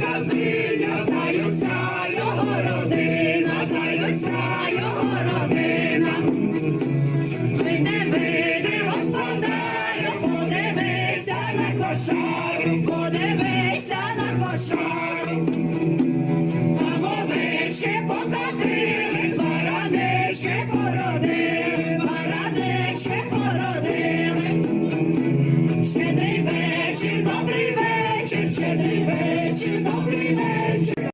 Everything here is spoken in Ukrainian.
Казиня, заюся його родина, заюся його родина. Ми не види, господарю, подивися на кошару, подивися на кошару. Там овечки покотили, баранички породили, баранички породили. Щедрий вечір, добрий вечір, щедрий вечір, добрий вечір.